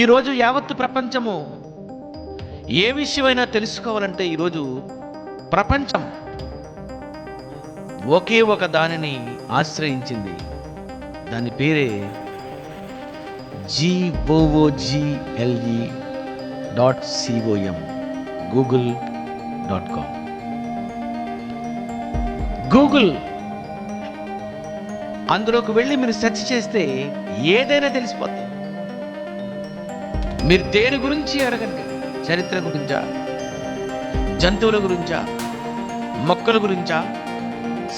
ఈరోజు యావత్తు ప్రపంచము ఏ విషయమైనా తెలుసుకోవాలంటే ఈరోజు ప్రపంచం ఒకే ఒక దానిని ఆశ్రయించింది. దాని పేరే G O O G L E dot C O M Google dot com Google అందులోకి వెళ్ళి మీరు సెర్చ్ చేస్తే ఏదైనా తెలిసిపోతుంది మీరు దేని గురించి అడగండి? చరిత్ర గురించా? జంతువుల గురించా? మొక్కల గురించా?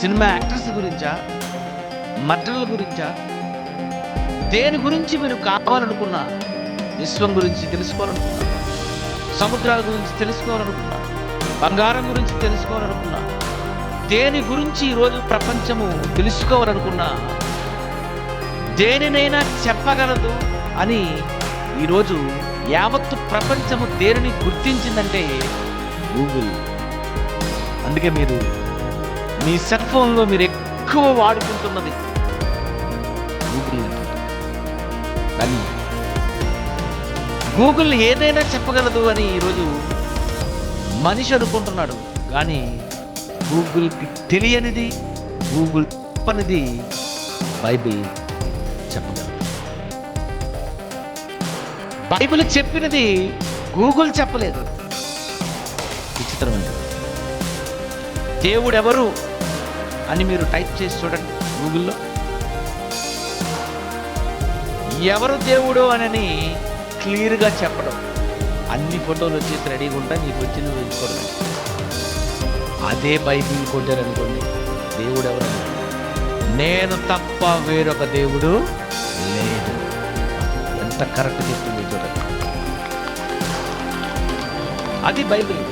సినిమా యాక్టర్స్ గురించా? మర్డర్ల గురించా? దేని గురించి మీరు కావాలనుకున్నా విశ్వం గురించి తెలుసుకోవాలనుకున్నా సముద్రాల గురించి తెలుసుకోవాలనుకున్నా బంగారం గురించి తెలుసుకోవాలనుకున్నా దేని గురించి ఈరోజు ప్రపంచము తెలుసుకోవాలనుకున్నా దేనినైనా చెప్పగలదు అని ఈరోజు యావత్తు ప్రపంచము దేనిని గుర్తించిందంటే గూగుల్. అందుకే మీరు మీ సెల్ ఫోన్లో మీరు ఎక్కువ వాడుకుంటున్నది గూగుల్ కానీ గూగుల్ ఏదైనా చెప్పగలదు అని ఈరోజు మనిషి అనుకుంటున్నాడు. కానీ గూగుల్కి తెలియనిది గూగుల్ చెప్పనిది బైబిల్ చెప్పగలదు. బైబిల్ చెప్పినది గూగుల్ చెప్పలేదు. విచిత్రమైనది దేవుడు ఎవరు అని మీరు టైప్ చేసి చూడండి గూగుల్లో. ఎవరు దేవుడు అని క్లియర్గా చెప్పడం. అన్ని ఫోటోలు వచ్చేసి రెడీగా ఉంటాయి నీకు వచ్చింది వెళ్ళిపోవడం అదే బైబిల్ కొట్టారనుకోండి దేవుడు ఎవరు నేను తప్ప వేరొక దేవుడు లేదు. ఎంత కరెక్ట్ చెప్తుంది చూడండి అది బైబిల్.